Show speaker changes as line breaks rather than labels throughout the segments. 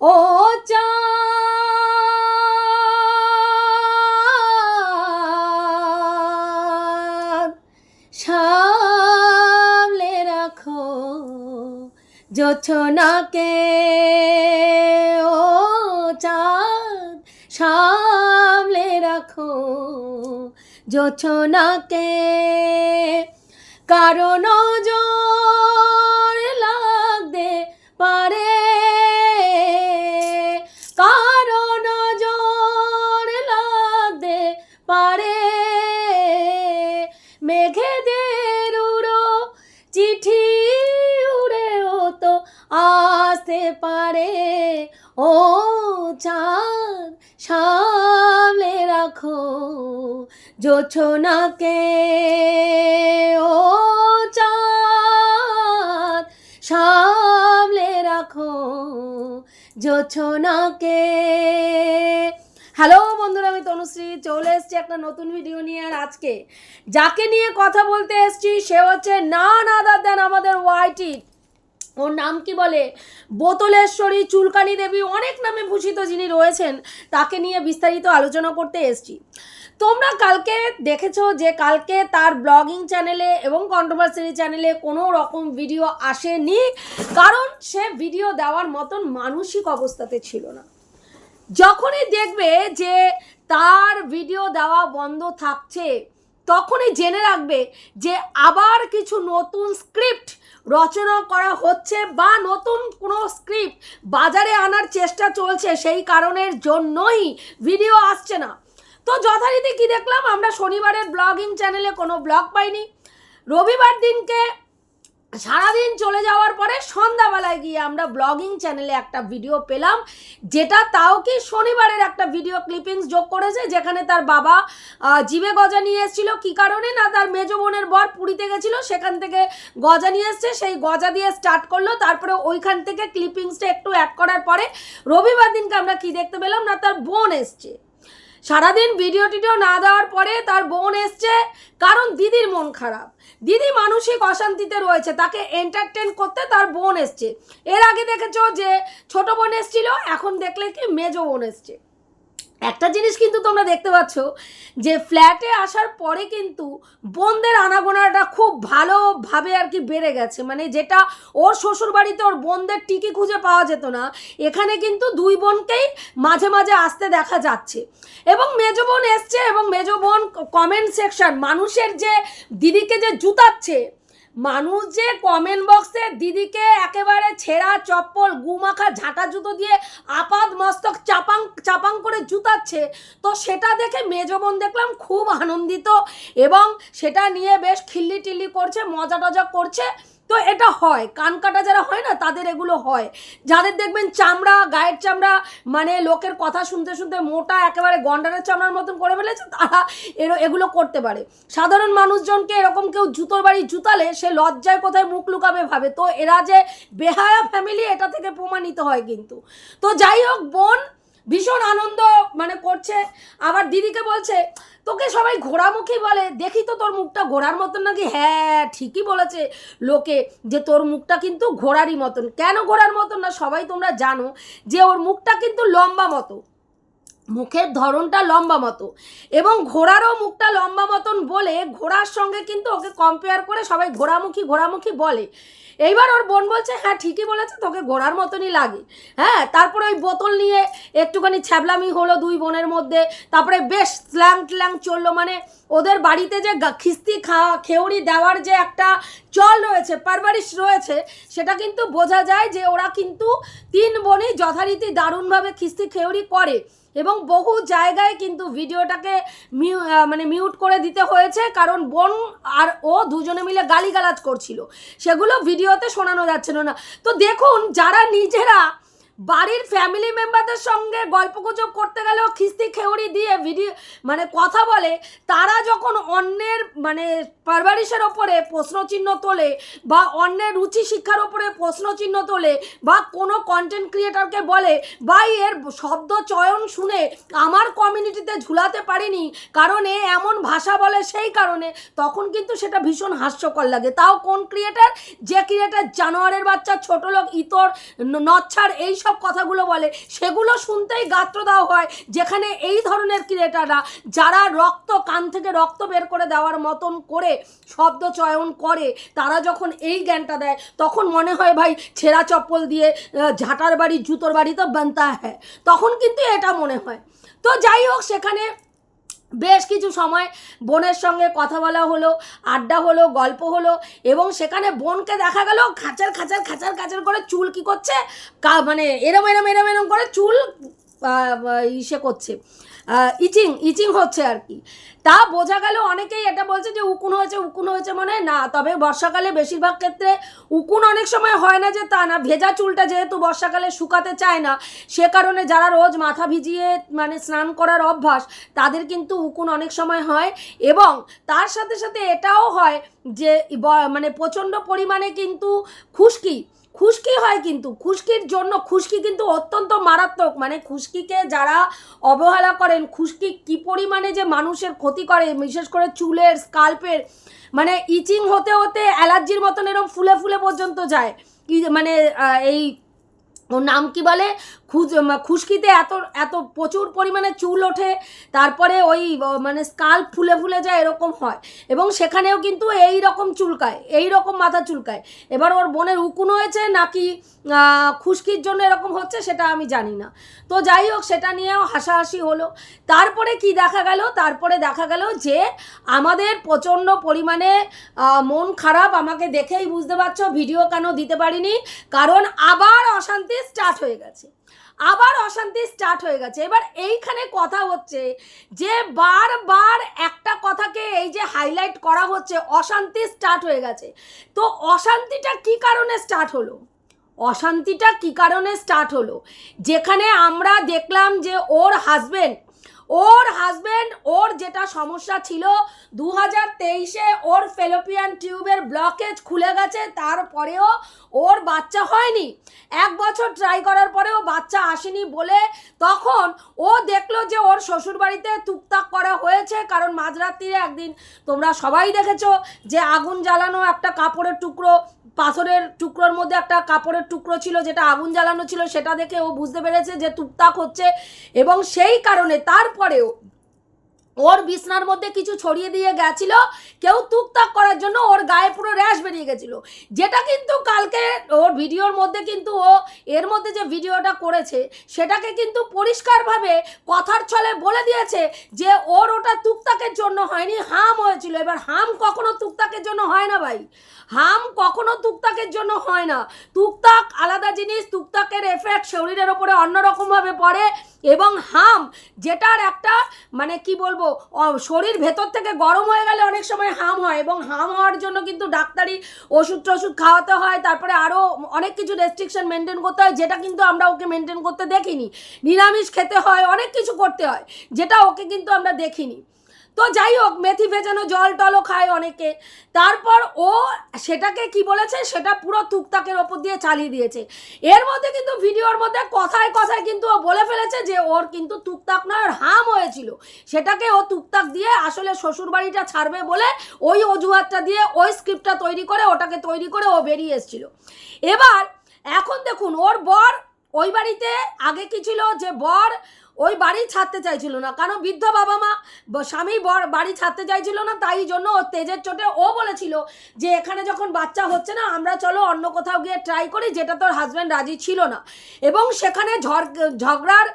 ও রাখো জোছনাকে ও চাঁদ সামলে রাখো জোছনাকে কারণ জোর আসতে পারে। ও চাঁদ সামলে রাখো জোছনাকে। ও চাঁদ সামলে রাখো জোছনাকে। হ্যালো বন্ধুরা, আমি তনুশ্রী, চলে এসেছি একটা নতুন ভিডিও নিয়ে। আর আজকে যাকে নিয়ে কথা বলতে এসেছি, সে হচ্ছে না না দেন আমাদের ওয়াইটি। ওর নাম কি বলে? বোতলেশ্বরী চুলকানি দেবী অনেক নামে ভূষিত যিনি রয়েছেন, তাকে নিয়ে বিস্তারিত আলোচনা করতে এসেছি। তোমরা কালকে দেখেছ যে কালকে তার ব্লগিং চ্যানেলে এবং কন্ট্রোভার্সারি চ্যানেলে কোনো রকম ভিডিও আসেনি, কারণ সে ভিডিও দেওয়ার মতন মানসিক অবস্থাতে ছিল না। যখনই দেখবে যে তার ভিডিও দেওয়া বন্ধ থাকছে তখনই জেনে রাখবে যে আবার কিছু নতুন স্ক্রিপ্ট রচনা করা হচ্ছে বা নতুন কোনো স্ক্রিপ্ট বাজারে আনার চেষ্টা চলছে সেই কারণের জন্যই ভিডিও আসছে না। তো যথারীতি কি দেখলাম? আমরা শনিবারের ব্লগিং চ্যানেলে কোনো ব্লগ পাইনি। রবিবার দিনকে সারাদিন চলে যাওয়ার পরে সন্ধ্যাবেলায় গিয়ে আমরা ব্লগিং চ্যানেলে একটা ভিডিও পেলাম, যেটা তাও কি শনিবারের একটা ভিডিও ক্লিপিংস যোগ করেছে, যেখানে তার বাবা জিভে গজা নিয়ে এসেছিল। কি কারণে? না, তার মেজ বোনের বর পুরীতে গেছিল, সেখান থেকে গজা নিয়ে এসছে, সেই গজা দিয়ে স্টার্ট করল, তারপরে ওইখান থেকে ক্লিপিংসটা একটু অ্যাড করার পরে রবিবার দিনকে আমরা কি দেখতে পেলাম? না, তার বোন এসছে। সারাদিন ভিডিও টিডিও না দেওয়ার পরে তার বোন এসছে, কারণ দিদির মন খারাপ। দিদি মানসিক অশান্তিতে রয়েছে, তাকে এন্টারটেন করতে তার বোন এসছে। এর আগে দেখেছ যে ছোট বোন এসছিল, এখন দেখলে কি মেজো বোন এসছে। একটা জিনিস কিন্তু তোমরা দেখতে পাচ্ছ যে ফ্ল্যাটে আসার পরে কিন্তু বোনদের আনাগোনাটা খুব ভালোভাবে আর কি বেড়ে গেছে। মানে যেটা ওর শ্বশুর বাড়িতে ওর বোনদের টিকি খুঁজে পাওয়া যেত না, এখানে কিন্তু দুই বোনকেই মাঝে মাঝে আসতে দেখা যাচ্ছে। এবং মেজো বোন এসছে এবং মেজো বোন কমেন্ট সেকশন মানুষের যে দিদিকে যে জুতাচ্ছে মানুষ যে কমেন্ট বক্সে দিদিকে একেবারে ছেঁড়া, চপ্পল, গুমাখা, ঝাঁটা জুতো দিয়ে আপাদ মস্তক চাপাং চাপাং করে জুতাচ্ছে, তো সেটা দেখে মেজবন দেখলাম খুব আনন্দিত এবং সেটা নিয়ে বেশ খিল্লি টিল্লি করছে, মজা টজা করছে। তো এটা হয়। কান কাটা যারা হয় না, তাদের এগুলো হয়। যাদের দেখবেন চামড়া, গায়ের চামড়া মানে লোকের কথা শুনতে শুনতে মোটা, একেবারে গন্ডারের চামড়ার মতন করে ফেলেছে, তারা এর- এগুলো করতে পারে। সাধারণ মানুষজনকে এরকম কেউ জুতোর বাড়ি জুতালে, সে লজ্জায় কোথায় মুখ লুকাবে ভাবে। তো এরা যে বেহায়া ফ্যামিলি এটা থেকে প্রমাণিত হয় কিন্তু। তো যাই হোক, বোন ভীষণ আনন্দ মানে করছে। আবার দিদিকে বলছে তোকে সবাই ঘোড়ামুখী বলে। দেখি তো তোর মুখটা ঘোড়ার মতন নাকি? হ্যাঁ ঠিকই বলেছে লোকে যে তোর মুখটা কিন্তু ঘোড়ারই মতন। কেন ঘোড়ার মতন না? সবাই তোমরা জানো যে ওর মুখটা কিন্তু লম্বা মতো। মুখের ধরনটা লম্বা মতো এবং ঘোড়ারও মুখটা লম্বা মতন বলে ঘোড়ার সঙ্গে কিন্তু ওকে কম্পেয়ার করে সবাই ঘোড়ামুখী ঘোড়ামুখী বলে। এইবার ওর বোন বলছে হ্যাঁ ঠিকই বলেছে, তোকে ঘোড়ার মতনই লাগে। হ্যাঁ তারপরে ওই বোতল নিয়ে একটুখানি ছ্যাবলামি হলো দুই বোনের মধ্যে। তারপরে বেশ স্ল্যাং ট্ল্যাং চলল মানে ওদের বাড়িতে যে খিস্তি খা খেউড়ি দেওয়ার যে একটা চল রয়েছে, পারভারিশ রয়েছে, সেটা কিন্তু বোঝা যায় যে ওরা কিন্তু তিন বোনই যথারীতি দারুণভাবে খিস্তি খেউড়ি করে। এবং বহু জায়গায় কিন্তু ভিডিওটাকে মিউ মানে মিউট করে দিতে হয়েছে, কারণ বোন আর ও দুজনে মিলে গালিগালাজ করছিল। সেগুলো ভিডিওতে শোনানো যাচ্ছিল না। তো দেখুন, যারা নিজেরা বাড়ির ফ্যামিলি মেম্বারদের সঙ্গে গল্পগুজব করতে গেলেও খিস্তি খেউড়ি দিয়ে ভিডিও মানে কথা বলে, তারা যখন অন্যের মানে পারভারিশের ওপরে প্রশ্নচিহ্ন তোলে বা অন্যের রুচি শিক্ষার ওপরে প্রশ্নচিহ্ন তোলে বা কোনো কন্টেন্ট ক্রিয়েটরকে বলে বা এর শব্দ চয়ন শুনে আমার কমিউনিটিতে ঝুলাতে পারিনি, কারণ এ এমন ভাষা বলে সেই কারণে, তখন কিন্তু সেটা ভীষণ হাস্যকর লাগে। তাও কোন ক্রিয়েটার যে ক্রিয়েটার জানোয়ারের বাচ্চা, ছোট লোক, ইতর নচ্ছার, এই সব কথাগুলো বলে, সেগুলো শুনতেই গাত্র দেওয়া হয়। যেখানে এই ধরনের ক্রিয়েটাররা যারা রক্ত, কান থেকে রক্ত বের করে দেওয়ার মতন করে শব্দ চয়ন করে, তারা যখন এই জ্ঞানটা দেয়, তখন মনে হয়, ভাই, ছেঁড়া চপ্পল দিয়ে ঝাঁটার বাড়ি, জুতোর বাড়ি তো বানতা হ্যাঁ তখন কিন্তু এটা মনে হয়। তো যাই হোক, সেখানে বেশ কিছু সময় বোনের সঙ্গে কথা বলা হলো, আড্ডা হলো, গল্প হলো এবং সেখানে বোনকে দেখা গেল খাঁচার খাঁচার খাঁচার খাঁচার করে চুল কি করছে? মানে এরম এরম এরম এরম করে চুল ইসে করছে। ইচিং ইচিং হচ্ছে আর কি। তা বোঝা গেল অনেকেই এটা বলছে যে উকুন হয়েছে উকুন হয়েছে মানে না, তবে বর্ষাকালে বেশিরভাগ ক্ষেত্রে উকুন অনেক সময় হয় না যে তা না, ভেজা চুলটা যেহেতু বর্ষাকালে শুকাতে চায় না, সে কারণে যারা রোজ মাথা ভিজিয়ে মানে স্নান করার অভ্যাস, তাদের কিন্তু উকুন অনেক সময় হয় এবং তার সাথে সাথে এটাও হয় যে মানে প্রচণ্ড পরিমাণে কিন্তু খুশকি খুশকি হয় কিন্তু, খুশকির জন্য, খুশকি কিন্তু অত্যন্ত মারাত্মক। মানে খুশকিকে যারা অবহেলা করেন, খুশকি কি পরিমাণে যে মানুষের ক্ষতি করে, বিশেষ করে চুলের, স্কাল্পের মানে ইচিং হতে হতে অ্যালার্জির মতন এরকম ফুলে ফুলে পর্যন্ত যায়। কি মানে এই, ওর নাম কি বলে? খুজ খুশকিতে এত এত প্রচুর পরিমাণে চুল ওঠে, তারপরে ওই মানে স্কাল ফুলে ফুলে যায় এরকম হয়। এবং সেখানেও কিন্তু এই রকম চুলকায়, এই রকম মাথা চুলকায়। এবার ওর বোনের উকুন হয়েছে নাকি খুশকির জন্য এরকম হচ্ছে সেটা আমি জানি না। তো যাই হোক, সেটা নিয়েও হাসাহাসি হলো। তারপরে কি দেখা গেল? তারপরে দেখা গেল যে আমাদের প্রচণ্ড পরিমাণে মন খারাপ, আমাকে দেখেই বুঝতে পারছ, ভিডিও কেন দিতে পারিনি? কারণ আবার অশান্তি স্টার্ট হয়ে গেছে। আবার অশান্তি স্টার্ট হয়ে গেছে। এবার এইখানে কথা হচ্ছে যে বারবার একটা কথাকে এই যে হাইলাইট করা হচ্ছে, অশান্তি স্টার্ট হয়ে গেছে। তো অশান্তিটা কি কারণে স্টার্ট হলো? অশান্তিটা কি কারণে স্টার্ট হলো? যেখানে আমরা দেখলাম যে ওর হাজবেন্ড ওর হাজবেন্ড ওর যেটা সমস্যা ছিল দু হাজার তেইশে ওর ফেলোপিয়ান টিউবের ব্লকেজ খুলে গেছে, তারপরেও ওর বাচ্চা হয়নি। এক বছর ট্রাই করার পরেও বাচ্চা আসেনি বলে তখন ও দেখল যে ওর শ্বশুরবাড়িতে টুকটাক করা হয়েছে, কারণ মাঝরাত্রিরে একদিন তোমরা সবাই দেখেছ যে আগুন জ্বালানো একটা কাপড়ের টুকরো পাথরের টুকরোর মধ্যে একটা কাপড়ের টুকরো ছিল, যেটা আগুন জ্বালানো ছিল, সেটা দেখে ও বুঝতে পেরেছে যে তুপতাক হচ্ছে এবং সেই কারণে তারপরেও ওর বিছনার মধ্যে কিছু ছড়িয়ে দিয়ে গেছিল, কেউ তুকতাক করার জন্য ওর গায়ে পুরো র্যাশ বেরিয়ে গেছিল। যেটা কিন্তু কালকে ওর ভিডিওর মধ্যে কিন্তু ও এর মধ্যে যে ভিডিওটা করেছে, সেটাকে কিন্তু পরিষ্কারভাবে কথার ছলে বলে দিয়েছে যে ওর ওটা তুকতাকের জন্য হয়নি, হাম হয়েছিল। এবার হাম কখনো তুকতাকের জন্য হয় না ভাই। হাম কখনো তুকতাকের জন্য হয় না। তুকতাক আলাদা জিনিস তুকতাকের এফেক্ট শরীরের ওপরে অন্যরকমভাবে পড়ে এবং হাম, যেটার একটা মানে কি বলব শরীর ভেতর থেকে গরম হয়ে গেলে অনেক সময় হাম হয় এবং হাম হওয়ার জন্য কিন্তু ডাক্তারি ওষুধ টষুধ খাওয়াতে হয়, তারপরে আরও অনেক কিছু রেস্ট্রিকশন মেনটেন করতে হয়, যেটা কিন্তু আমরা ওকে মেনটেন করতে দেখিনি। নিরামিষ খেতে হয়, অনেক কিছু করতে হয়, যেটা ওকে কিন্তু আমরা দেখিনি। তো যাই হোক মেথি ভেজানো জল টলও খায় অনেকে। তারপর ও সেটাকে কি বলেছে? সেটা পুরো তুকতাকের ওপর দিয়ে চালিয়ে দিয়েছে। এর মধ্যে কিন্তু ভিডিওর মধ্যে কথায় কথায় কিন্তু ও বলে ফেলেছে যে, ওর কিন্তু তুকতাক নয় ওর হাম হয়েছিল। সেটাকে ও তুকতাক দিয়ে আসলে শ্বশুর বাড়িটা ছাড়বে বলে ওই অজুহাতটা দিয়ে ওই স্ক্রিপ্টটা তৈরি করে, ওটাকে তৈরি করে ও বেরিয়ে এসেছিল। এবার এখন দেখুন, ওর বর ওই বাড়িতে আগে কি ছিল? যে বর ওই বাড়ি ছাড়তে চাইছিল না। কেন? বৃদ্ধ বাবা মা স্বামী বাড়ি ছাড়তে চাইছিল না, তাই জন্য ও তেজের চোটে ও বলেছিল যে, এখানে যখন বাচ্চা হচ্ছে না, আমরা চলো অন্য কোথাও গিয়ে ট্রাই করি, যেটা তোর হাজব্যান্ড রাজি ছিল না। এবং সেখানে ঝড়, ঝগড়ার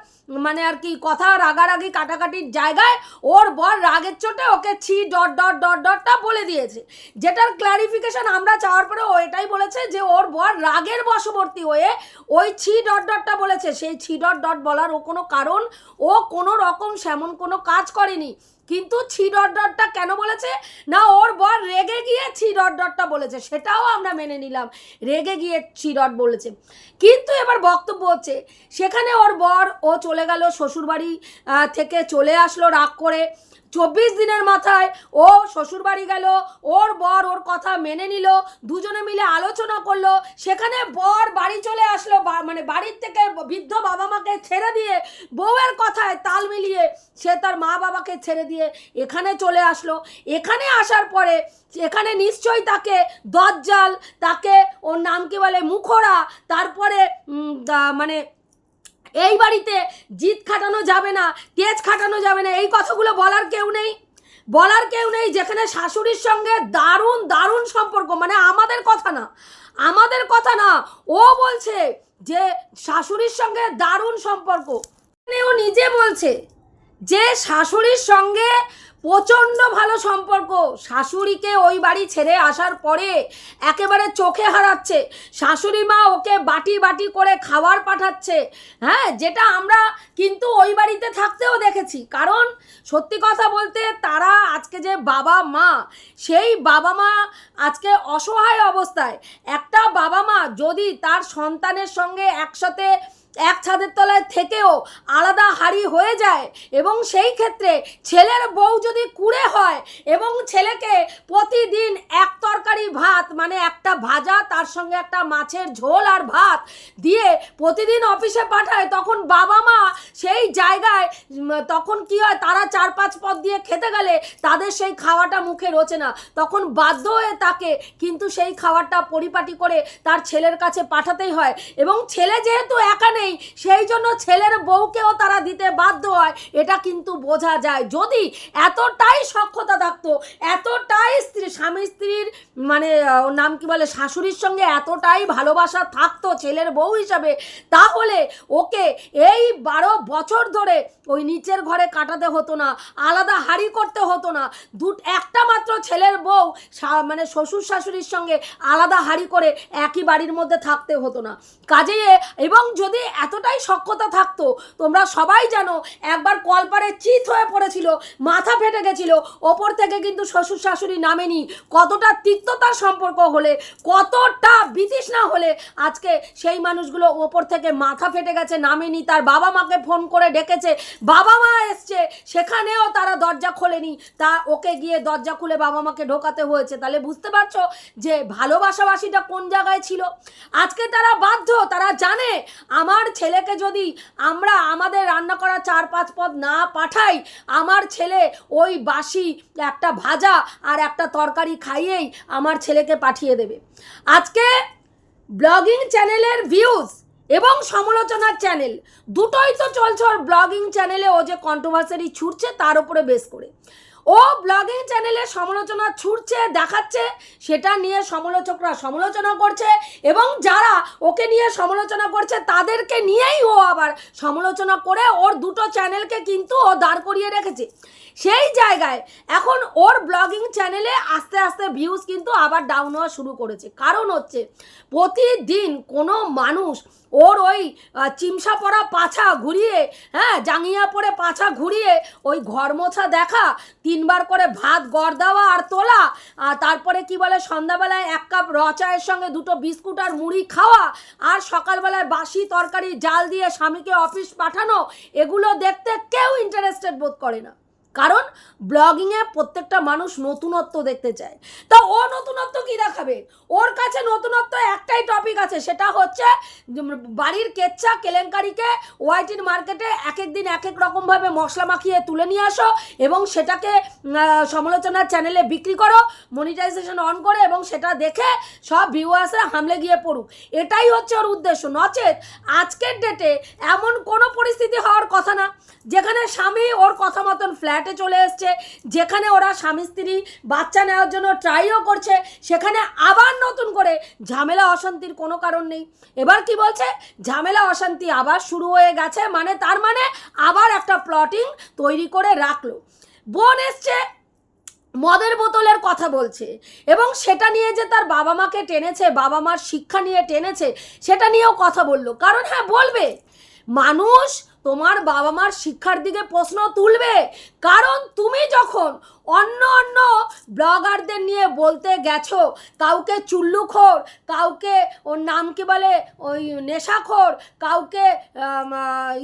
মানে আর কি কথা রাগারাগি কাটাকাটির জায়গায় ওর বর রাগের চোটে ওকে ছি, ডট ডট ডট, ডটটা বলে দিয়েছে। যেটার ক্লারিফিকেশন আমরা চাওয়ার পরে ও এটাই বলেছে যে ওর বর রাগের বশবর্তী হয়ে ওই ছি, ডট, ডটটা বলেছে। সেই ছি, ডট ডট বলার ও কোনো কারণ, ও কোনো রকম, সেমন কোনো কাজ করেনি। কিন্তু ছি ডট ডটটা কেন বলেছে? না, ওর বর রেগে গিয়ে ছি ডট ডটটা বলেছে, সেটাও আমরা মেনে নিলাম। রেগে গিয়ে ছি ডট বলেছে। কিন্তু এবার বক্তব্য হচ্ছে, সেখানে ওর বর, ও চলে গেল শ্বশুরবাড়ি থেকে চলে আসলো রাগ করে। চব্বিশ দিনের মাথায় ও শ্বশুরবাড়ি গেল, ওর বর ওর কথা মেনে নিল, দুজনে মিলে আলোচনা করল, সেখানে বর বাড়ি চলে আসলো মানে বাড়ির থেকে বৃদ্ধ বাবা মাকে ছেড়ে দিয়ে বউয়ের কথায় তাল মিলিয়ে সে তার মা বাবাকে ছেড়ে দিয়ে এখানে চলে আসলো। এখানে আসার পরে এখানে নিশ্চয়ই তাকে দজ্জাল, তাকে ওর নাম কি বলে মুখোরা তারপরে মানে এই বাড়িতে জিত খাটানো যাবে না, তেজ খাটানো যাবে না, এই কথাগুলো বলার কেউ নেই। বলার কেউ নেই যেখানে শাশুড়ির সঙ্গে দারুণ দারুণ সম্পর্ক মানে আমাদের কথা না, আমাদের কথা না, ও বলছে যে শাশুড়ির সঙ্গে দারুণ সম্পর্ক। মানে ও নিজে বলছে। যে শাশুড়ির সঙ্গে প্রচণ্ড ভালো সম্পর্ক, শাশুড়িকে ওই বাড়ি ছেড়ে আসার পরে একেবারে চোখে হারাচ্ছে। শাশুড়ি মা ওকে বাটি বাটি করে খাবার পাঠাচ্ছে। হ্যাঁ যেটা আমরা কিন্তু ওই বাড়িতে থাকতেও দেখেছি। কারণ সত্যি কথা বলতে তারা আজকে যে বাবা মা, সেই বাবা মা আজকে অসহায় অবস্থায়। একটা বাবা মা যদি তার সন্তানের সঙ্গে একসাথে এক ছাদের তলায় থেকেও আলাদা হাড়ি হয়ে যায় এবং সেই ক্ষেত্রে ছেলের বউ যদি কুড়ে হয় এবং ছেলেকে প্রতিদিন এক তরকারি ভাত মানে একটা ভাজা, তার সঙ্গে একটা মাছের ঝোল আর ভাত দিয়ে প্রতিদিন অফিসে পাঠায়, তখন বাবা মা সেই জায়গায় তখন কি হয়, তারা চার পাঁচ পদ দিয়ে খেতে গেলে তাদের সেই খাওয়াটা মুখে রোচে না। তখন বাধ্য হয়ে তাকে কিন্তু সেই খাবারটা পরিপাটি করে তার ছেলের কাছে পাঠাতেই হয়। এবং ছেলে যেহেতু একা নেই, সেই জন্য ছেলের বউকেও তারা দিতে বাধ্য হয়। এটা কিন্তু বোঝা যায়। যদি এতটাই সক্ষতা থাকতো, এতটাই স্ত্রী, স্বামী স্ত্রীর মানে নাম কি বলে, শাশুড়ির সঙ্গে এতটাই ভালোবাসা থাকতো ছেলের বউ হিসাবে, তাহলে ওকে এই বারো বছর ধরে ওই নিচের ঘরে কাটাতে হতো না, আলাদা হাড়ি করতে হতো না। দুট, একটা মাত্র ছেলের বউ মানে শ্বশুর শাশুড়ির সঙ্গে আলাদা হাড়ি করে একই বাড়ির মধ্যে থাকতে হতো না। কাজে এবং যদি এতটাই সক্ষতা থাকতো। তোমরা সবাই জানো, একবার কলপারে চিত হয়ে পড়েছিল, মাথা ফেটে গেছিল, ওপর থেকে কিন্তু শ্বশুর শাশুড়ি নামেনি। কতটা তিক্ততার সম্পর্ক হলে, কতটা বিতৃষ্ণা হলে, আজকে সেই মানুষগুলো ওপর থেকে মাথা ফেটে গেছে, নামেনি, তার বাবা মাকে ফোন করে ডেকেছে, বাবা মা এসছে, সেখানেও তারা দরজা খোলেনি। তা ওকে গিয়ে দরজা খুলে বাবা মাকে ঢোকাতে হয়েছে। তাহলে বুঝতে পারছ যে ভালোবাসাবাসিটা কোন জায়গায় ছিল? আজকে তারা বাধ্য, তারা জানে আমার ছেলেকে যদি আমরা আমাদের রান্না করা চার পাঁচ পদ না পাঠাই, আমার ছেলে ওই বাসি একটা ভাজা আর একটা তরকারি খাইয়েই আমার ছেলেকে পাঠিয়ে দেবে। আজকে ব্লগিং চ্যানেলের ভিউজ এবং সমালোচনার চ্যানেল দুটোই তো চলছে ওর ব্লগিং চ্যানেলে ও যে কন্ট্রোভার্সারি ছুটছে তার উপরে বেস করে। ও ব্লগিং চ্যানেলে সমালোচনা ছুটছে দেখাচ্ছে, সেটা নিয়ে সমালোচকরা সমালোচনা করছে এবং যারা ওকে নিয়ে সমালোচনা করছে তাদেরকে নিয়েই ও আবার সমালোচনা করে ওর দুটো চ্যানেলকে কিন্তু ও দাঁড় করিয়ে রেখেছে। সেই জায়গায় এখন ওর ব্লগিং চ্যানেলে আস্তে আস্তে ভিউজ কিন্তু আবার ডাউন হওয়া শুরু করেছে। কারণ হচ্ছে, প্রতিদিন কোনো মানুষ ওর ওই চিমসা পরা পাছা ঘুরিয়ে হ্যাঁ জাঙ্গিয়া পরে পাছা ঘুরিয়ে ওই ঘর মোছা দেখা, তিনবার করে ভাত গড় দেওয়া আর তোলা, আর তারপরে কি বলে, সন্ধ্যাবেলায় এক কাপ র চায়ের সঙ্গে দুটো বিস্কুট আর মুড়ি খাওয়া, আর সকালবেলায় বাসি তরকারি জাল দিয়ে স্বামীকে অফিস পাঠানো, এগুলো দেখতে কেউ ইন্টারেস্টেড বোধ করে না। কারণ ব্লগিংয়ে প্রত্যেকটা মানুষ নতুনত্ব দেখতে চায়। তা ও নতুনত্ব কি দেখাবে? ওর কাছে নতুনত্ব একটাই টপিক আছে, সেটা হচ্ছে বাড়ির কেচ্ছা কেলেঙ্কারিকে ওয়াইটির মার্কেটে এক এক দিন এক এক রকমভাবে মশলা মাখিয়ে তুলে নিয়ে আসো এবং সেটাকে সমালোচনার চ্যানেলে বিক্রি করো মনিটাইজেশন অন করে এবং সেটা দেখে সব ভিউয়ার্সরা হামলে গিয়ে পড়ুক। এটাই হচ্ছে ওর উদ্দেশ্য। নচেত আজকের ডেটে এমন কোনো পরিস্থিতি হওয়ার কথা না, যেখানে স্বামী ওর কথা মতন ফ্ল্যাটে চলে এসছে। যেখানে ওরা স্বামী, স্ত্রী, বাচ্চা নেওয়ার জন্য ট্রাইও করছে। সেখানে আবার নতুন করে ঝামেলা, অশান্তির কোনো কারণ নেই। এবার কি বলছে? ঝামেলা, অশান্তি আবার শুরু হয়ে গেছে। মানে তার মানে আবার একটা প্লটিং তৈরি করে রাখল। বোন এসছে, মদের বোতলের কথা বলছে। এবং সেটা নিয়ে যে তার বাবা মাকে টেনেছে, বাবা মার শিক্ষা নিয়ে টেনেছে, সেটা নিয়েও কথা বলল। কারণ হ্যাঁ বলবে। মানুষ তোমার বাবা মার শিক্ষার দিকে প্রশ্ন তুলবে। কারণ তুমি যখন অন্য অন্য ব্লগারদের নিয়ে বলতে গেছো, কাউকে চুল্লুখোর, কাউকে ওর নাম কি বলে, ওই নেশাখোর, কাউকে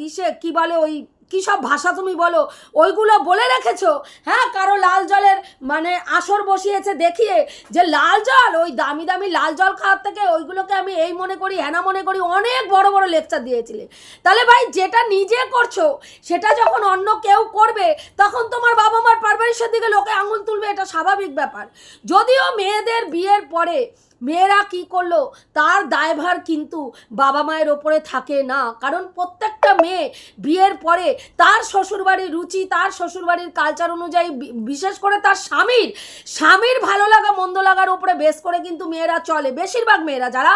ইসে কি বলে ওই কী সব ভাষা তুমি বলো? ওইগুলো বলে রেখেছো? হ্যাঁ কারও লাল জলের মানে আসর বসিয়েছে দেখিয়ে যে লাল জল, ওই দামি দামি লাল জল খাওয়ার থেকে ওইগুলোকে আমি এই মনে করি হ্যানা মনে করি, অনেক বড় বড় লেকচার দিয়েছিলে। তাহলে ভাই, যেটা নিজে করছ, সেটা যখন অন্য কেউ করবে, তখন তোমার বাবা মার পারভারিশের দিকে লোকে আঙুল তুলবে, এটা স্বাভাবিক ব্যাপার। যদিও মেয়েদের বিয়ের পরে মেয়েরা কি করল? তার দায়ভার কিন্তু বাবা মায়ের ওপরে থাকে না। কারণ প্রত্যেকটা মেয়ে বিয়ের পরে তার শ্বশুরবাড়ির রুচি, তার শ্বশুরবাড়ির কালচার অনুযায়ী বিশেষ করে তার স্বামীর স্বামীর ভালো লাগা, মন্দ লাগার ওপরে বেশ করে কিন্তু মেয়েরা চলে। বেশিরভাগ মেয়েরা যারা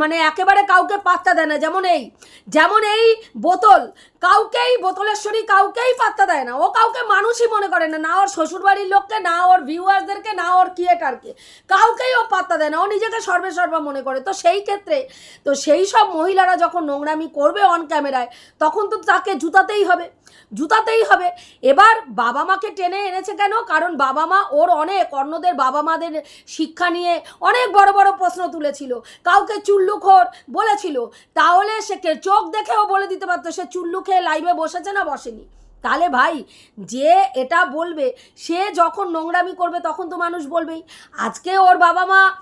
মানে একেবারে কাউকে পাত্তা দেয় না। যেমন এই যেমন এই বোতল কাউকেই, বোতলেশ্বরী কাউকেই পাত্তা দেয় না। ও কাউকে মানুষই মনে করে না না ওর শ্বশুরবাড়ির লোককে, না ওর ভিউয়ার্সদেরকে না ওর ক্রিয়েটারকে কাউকেই ও পাত্তা দেয় না, ও নিজেকে সর্বে সর্বা মনে করে। তো সেই ক্ষেত্রে, তো সেই সব মহিলারা যখন নোংরামি করবে অন ক্যামেরায় তখন তো তাকে জুতাতেই হবে। জুতাতেই হবে। এবার বাবা মাকে টেনে এনেছে কেন? কারণ বাবা মা ওর অনেক, অন্যদের বাবা মাদের শিক্ষা নিয়ে অনেক বড় বড় প্রশ্ন তুলেছিল। কাউকে চুল্লুখোর বলেছিল, তাহলে সে কে- চোখ দেখেও বলে দিতে পারতো, সে চুল্লু খেয়ে লাইভে বসেছে না বসেনি? তাহলে ভাই, যে এটা বলবে, সে যখন নোংরামি করবে তখন তো মানুষ বলবেই। আজকে ওর বাবা মা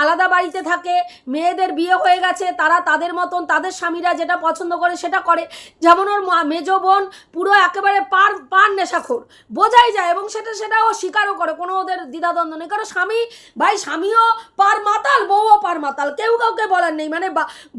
আলাদা বাড়িতে থাকে, মেয়েদের বিয়ে হয়ে গেছে, তারা তাদের মতন, তাদের স্বামীরা যেটা পছন্দ করে সেটা করে। যেমন ওর মেজ বোন পুরো একেবারে পার পার নেশাখোর। বোঝাই যায় এবং সেটা সেটা ও স্বীকারও করে, কোনো ওদের দ্বিধাদ্বন্দ্ব নেই। কারণ স্বামী, ভাই স্বামীও পার মাতাল, বউও পার মাতাল, কেউ কাউকে বলার নেই। মানে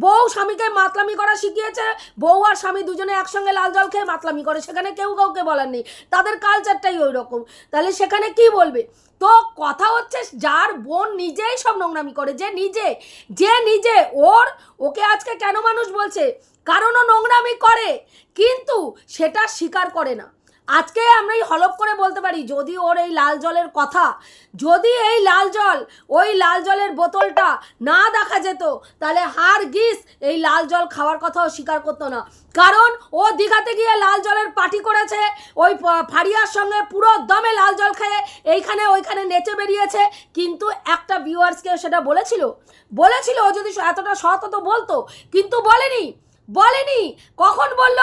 বউ স্বামীকে মাতলামি করা শিখিয়েছে, বউ আর স্বামী দুজনে একসঙ্গে লাল জল খেয়ে মাতলামি করে, সেখানে কেউ কাউকে বলার নেই। তাদের কালচারটাই ওই রকম। তাহলে সেখানে কি বলবে? তো কথা হচ্ছে যার বোন নিজেই সব নোংরামি করে, যে নিজে যে নিজে, ওর, ওকে আজকে কেন মানুষ বলছে? কারণ ও নোংরামি করে, কিন্তু সেটা স্বীকার করে না। আজকে আমরা এই হলপ করে বলতে পারি, যদি ওর এই লাল জলের কথা, যদি এই লাল জল, ওই লাল জলের বোতলটা না দেখা যেত, তাহলে হার গিস এই লাল জল খাওয়ার কথাও স্বীকার করতো না। কারণ ও দীঘাতে গিয়ে লাল জলের পার্টি করেছে, ওই ফারিয়ার সঙ্গে পুরো দমে লাল জল খেয়ে এইখানে ওইখানে নেচে বেরিয়েছে। কিন্তু একটা ভিউয়ার্সকে সেটা বলেছিল। বলেছিল ও যদি এতটা সৎ হতো বলতো, কিন্তু বলেনি। বলেনি। কখন বলল?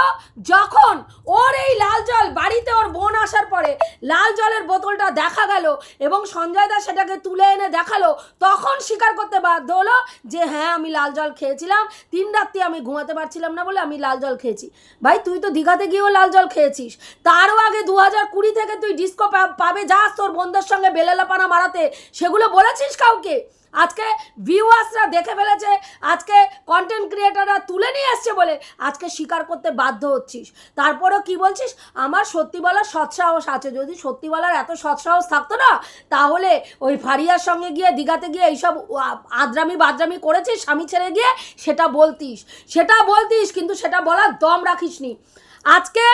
যখন। ওর এই লাল জল, বাড়িতে ওর বোন আসার পরে লাল জলের বোতলটা দেখা গেল এবং সঞ্জয় দা সেটাকে তুলে এনে দেখাল, তখন স্বীকার করতে বাধ্য হলো যে হ্যাঁ আমি লাল জল খেয়েছিলাম। তিন রাত্রি আমি ঘুমাতে পারছিলাম না বলে আমি লাল জল খেয়েছি। ভাই, তুই তো দীঘাতে গিয়েও লাল জল খেয়েছিস। তারও আগে দু হাজার কুড়ি থেকে তুই ডিস্কো পাবে যাস তোর বন্ধুর সঙ্গে বেলেলাপানা মারাতে। সেগুলো বলেছিস কাউকে? আজকে ভিউয়ার্সরা দেখে ফেলেছে, আজকে কন্টেন্ট ক্রিয়েটাররা তুলে নিয়ে এসছে বলে আজকে স্বীকার করতে বাধ্য হচ্ছিস। তারপরেও কি বলছিস? আমার সত্যি বলার সৎসাহস আছে। যদি সত্যি বলার এত সৎসাহস থাকতো না, তাহলে ওই ফারিয়ার সঙ্গে গিয়ে, দীঘাতে গিয়ে এইসব আদ্রামি বাদ্রামি করেছিস, স্বামী ছেড়ে গিয়ে, সেটা বলতিস। সেটা বলতিস, কিন্তু সেটা বলার দম রাখিসনি। আজকে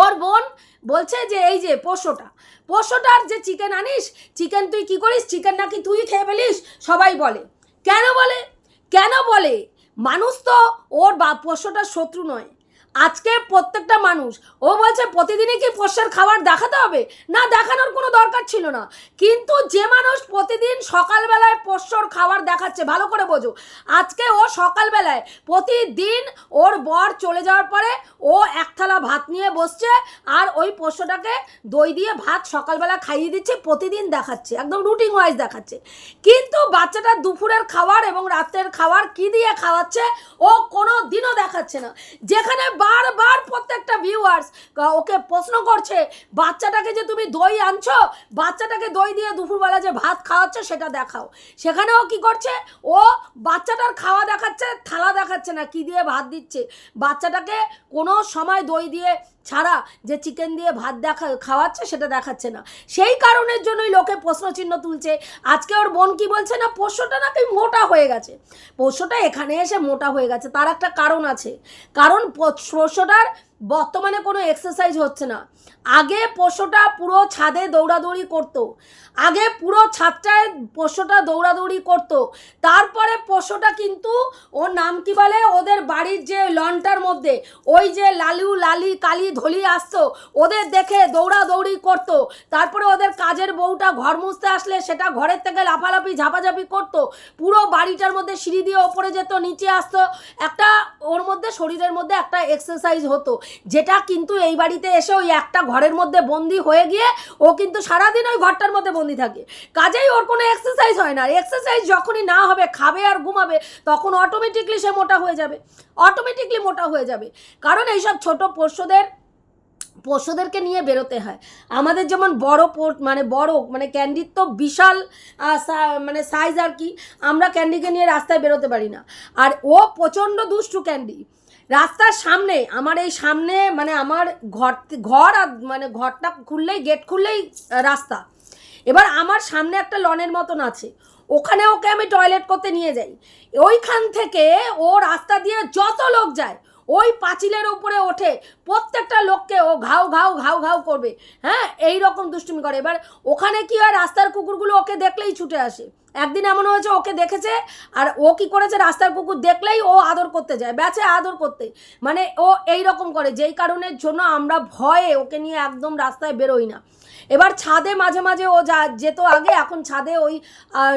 ওর বোন বলছে যে, এই যে পোষ্যটা পোষ্যটার যে চিকেন আনিস চিকেন তুই কি করিস? চিকেন নাকি তুই খেয়ে ফেলিস? সবাই বলে। কেন বলে? কেন বলে? মানুষ তো ওর বা পোষ্যটার শত্রু নয়। আজকে প্রত্যেকটা মানুষ, ও বলছে প্রতিদিনই কি পোষ্যের খাবার দেখাতে হবে? না, দেখানোর কোনো দরকার ছিল না। কিন্তু যে মানুষ প্রতিদিন সকালবেলায় পোষ্যর খাবার দেখাচ্ছে, ভালো করে বোঝো। আজকে ও সকালবেলায় প্রতিদিন ওর বর চলে যাওয়ার পরে ও এক থালা ভাত নিয়ে বসছে আর ওই পোষ্যটাকে দই দিয়ে ভাত সকালবেলা খাইয়ে দিচ্ছে, প্রতিদিন দেখাচ্ছে, একদম রুটিন ওয়াইজ দেখাচ্ছে। কিন্তু বাচ্চাটার দুপুরের খাবার এবং রাতের খাবার কি দিয়ে খাওয়াচ্ছে, ও কোনো দিনও দেখাচ্ছে না। যেখানে বারবার প্রত্যেকটা ভিউয়ার্স ওকে প্রশ্ন করছে, বাচ্চাটাকে যে তুমি দই আনছো, বাচ্চাটাকে দই দিয়ে দুপুরবেলা যে ভাত খাওয়াচ্ছ, সেটা দেখাও। সেখানেও কি করছে? ও বাচ্চাটার খাওয়া দেখাচ্ছে, থালা দেখাচ্ছে না, কি দিয়ে ভাত দিচ্ছে? বাচ্চাটাকে কোনো সময় দই দিয়ে ছাড়া যে চিকেন দিয়ে ভাত দেখা, খাওয়াচ্ছে সেটা দেখাচ্ছে না। সেই কারণের জন্যই লোকে প্রশ্নচিহ্ন তুলছে। আজকে ওর বোন কি বলছে না, পোষ্যটা নাকি মোটা হয়ে গেছে। পোষ্যটা এখানে এসে মোটা হয়ে গেছে, তার একটা কারণ আছে। কারণ পোষ্যটার বর্তমানে কোনো এক্সারসাইজ হচ্ছে না। আগে পোষ্যটা পুরো ছাদে দৌড়াদৌড়ি করতো। আগে পুরো ছাদটায় পোষ্যটা দৌড়াদৌড়ি করতো। তারপরে পোষ্যটা কিন্তু ওর নাম কি বলে? ওদের বাড়ির যে লনটার মধ্যে, ওই যে লালু, লালি, কালি, ধলি আসতো, ওদের দেখে দৌড়াদৌড়ি করতো। তারপরে ওদের কাজের বউটা ঘর মুছতে আসলে সেটা ঘরের থেকে লাফালাফি, ঝাপাঝাপি করতো। পুরো বাড়িটার মধ্যে সিঁড়ি দিয়ে ওপরে যেত, নিচে আসতো। একটা ওর মধ্যে, শরীরের মধ্যে একটা এক্সারসাইজ হতো। যেটা কিন্তু এই বাড়িতে এসে ওই একটা ঘরের মধ্যে বন্দি হয়ে গিয়ে ও কিন্তু সারাদিন ওই ঘরটার মধ্যে বন্দি থাকে। কাজেই ওর কোনো এক্সারসাইজ হয় না। এক্সারসাইজ যখনই না হবে, খাবে আর ঘুমাবে, তখন অটোমেটিকলি সে মোটা হয়ে যাবে। অটোমেটিকলি মোটা হয়ে যাবে। কারণ এইসব ছোট পোষ্যদের পশুদেরকে নিয়ে বেরোতে হয়। আমাদের যেমন বড় মানে বড় মানে ক্যান্ডির তো বিশাল মানে সাইজ আর কি, আমরা ক্যান্ডিকে নিয়ে রাস্তায় বেরোতে পারি না। আর ও প্রচণ্ড দুষ্টু ক্যান্ডি। রাস্তার সামনে, আমার এই সামনে মানে আমার ঘর ঘর আর মানে ঘরটা খুললেই গেট খুললেই রাস্তা। এবার আমার সামনে একটা লনের মতন আছে। ওখানে ওকে আমি টয়লেট করতে নিয়ে যাই। ওইখান থেকে ও রাস্তা দিয়ে যত লোক যায় ওই পাঁচিলের উপরে ওঠে। প্রত্যেকটা লোককে ও ঘাউ ঘাউ ঘাউ ঘাউ করবে। হ্যাঁ এই রকম দুষ্টুমি করে। এবার ওখানে কি হয়, রাস্তার কুকুরগুলো ওকে দেখলেই ছুটে আসে। একদিন এমন হয়েছে, ওকে দেখেছে, আর ও কি করেছে, রাস্তার কুকুর দেখলেই ও আদর করতে যায়। ব্যাচে আদর করতে। মানে ও এই রকম করে। যেই কারণের জন্য আমরা ভয়ে ওকে নিয়ে একদম রাস্তায় বেরোই না। এবার ছাদে মাঝে মাঝে ও যা যেত আগে, এখন ছাদে ওই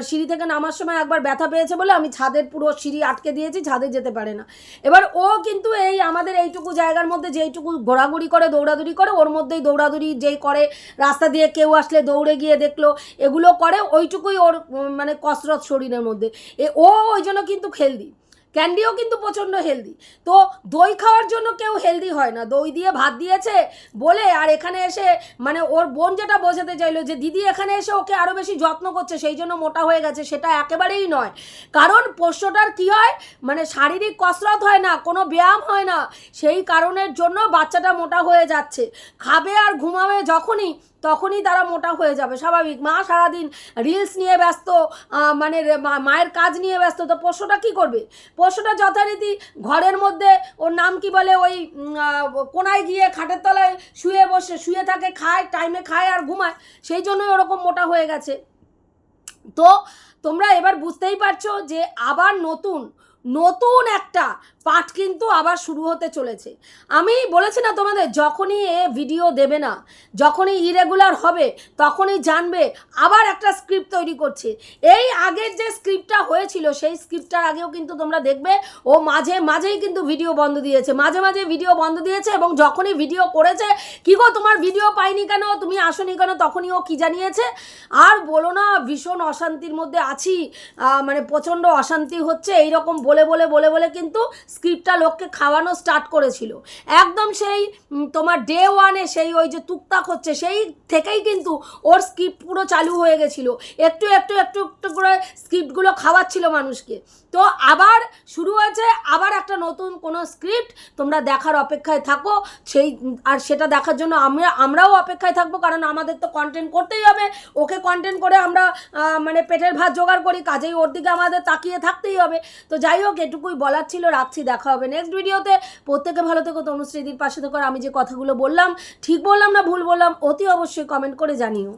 সিঁড়ি থেকে নামার সময় একবার ব্যথা পেয়েছে বলে আমি ছাদের পুরো সিঁড়ি আটকে দিয়েছি, ছাদে যেতে পারে না। এবার ও কিন্তু এই আমাদের এইটুকু জায়গার মধ্যে যেইটুকু ঘোরাঘুরি করে, দৌড়াদৌড়ি করে, ওর মধ্যেই দৌড়াদৌড়ি যেই করে, রাস্তা দিয়ে কেউ আসলে দৌড়ে গিয়ে দেখল, এগুলো করে, ওইটুকুই ওর মানে কসরত শরীরের মধ্যে। এ, ও ওই জন্য কিন্তু খেলদি ক্যান্ডিও কিন্তু প্রচণ্ড হেলদি তো দই খাওয়ার জন্য কেউ হেলদি হয় না। দই দিয়ে ভাত দিয়েছে বলে আর এখানে এসে মানে ওর বোন যেটা বোঝাতে চাইলো যে, দিদি, এখানে এসে ওকে আরও বেশি যত্ন করছে, সেই জন্য মোটা হয়ে গেছে। সেটা একেবারেই নয়। কারণ পোষ্যটার কি হয়? মানে শারীরিক কসরত হয় না, কোনো ব্যায়াম হয় না। সেই কারণের জন্য বাচ্চাটা মোটা হয়ে যাচ্ছে। খাবে আর ঘুমাবে যখনই তখনই তারা মোটা হয়ে যাবে, স্বাভাবিক। মা সারাদিন রিলস নিয়ে ব্যস্ত মানে মায়ের কাজ নিয়ে ব্যস্ত, তো পোষ্যটা কী করবে? পোষ্যটা যথারীতি ঘরের মধ্যে ওর নাম কি বলে, ওই কোনায় গিয়ে খাটের তলায় শুয়ে বসে, শুয়ে থাকে, খায় টাইমে খায় আর ঘুমায়, সেই জন্যই ওরকম মোটা হয়ে গেছে। তো তোমরা এবার বুঝতেই পারছ যে আবার নতুন নতুন একটা পাঠ কিন্তু আবার শুরু হতে চলেছে। আমি বলেছি না তোমাদের, যখনই এ ভিডিও দেবে না, যখনই ইরেগুলার হবে, তখনই জানবে, আবার একটা স্ক্রিপ্ট তৈরি করছে। এই আগের যে স্ক্রিপ্টটা হয়েছিল, সেই স্ক্রিপ্টটার আগেও কিন্তু তোমরা দেখবে, ও মাঝে মাঝেই কিন্তু ভিডিও বন্ধ দিয়েছে। মাঝে মাঝে ভিডিও বন্ধ দিয়েছে এবং যখনই ভিডিও করেছে, কি গো তোমার ভিডিও পাইনি কেন? তুমি আসনি কেন? তখনই ও কী জানিয়েছে? আর বলো না, ভীষণ অশান্তির মধ্যে আছি মানে প্রচণ্ড অশান্তি হচ্ছে এই রকম বলে বলে বলে বলে কিন্তু স্ক্রিপ্টটা লোককে খাওয়ানো স্টার্ট করেছিল। একদম সেই তোমার ডে ওয়ানে সেই ওই যে টুকটাক হচ্ছে, সেই থেকেই কিন্তু ওর স্ক্রিপ্ট পুরো চালু হয়ে গেছিল। একটু একটু একটু একটু করে স্ক্রিপ্টগুলো খাওয়াচ্ছিল মানুষকে। তো আবার শুরু হয়েছে, আবার একটা নতুন কোনো স্ক্রিপ্ট তোমরা দেখার অপেক্ষায় থাকো। সেই, আর সেটা দেখার জন্য আমরা আমরাও অপেক্ষায় থাকব, কারণ আমাদের তো কন্টেন্ট করতেই হবে। ওকে কন্টেন্ট করে আমরা মানে পেটের ভাত জোগাড় করি, কাজেই ওর দিকে আমাদের তাকিয়ে থাকতেই হবে। তো যাই হোক, এটুকুই বলার ছিল, রাখছি, দেখা হবে নেক্সট ভিডিওতে প্রত্যেকে ভালো থেকো তনুশ্রীদির পাশে থেকো আমি যে কথাগুলো বললাম, ঠিক বললাম না ভুল বললাম, অতি অবশ্যই কমেন্ট করে জানিও।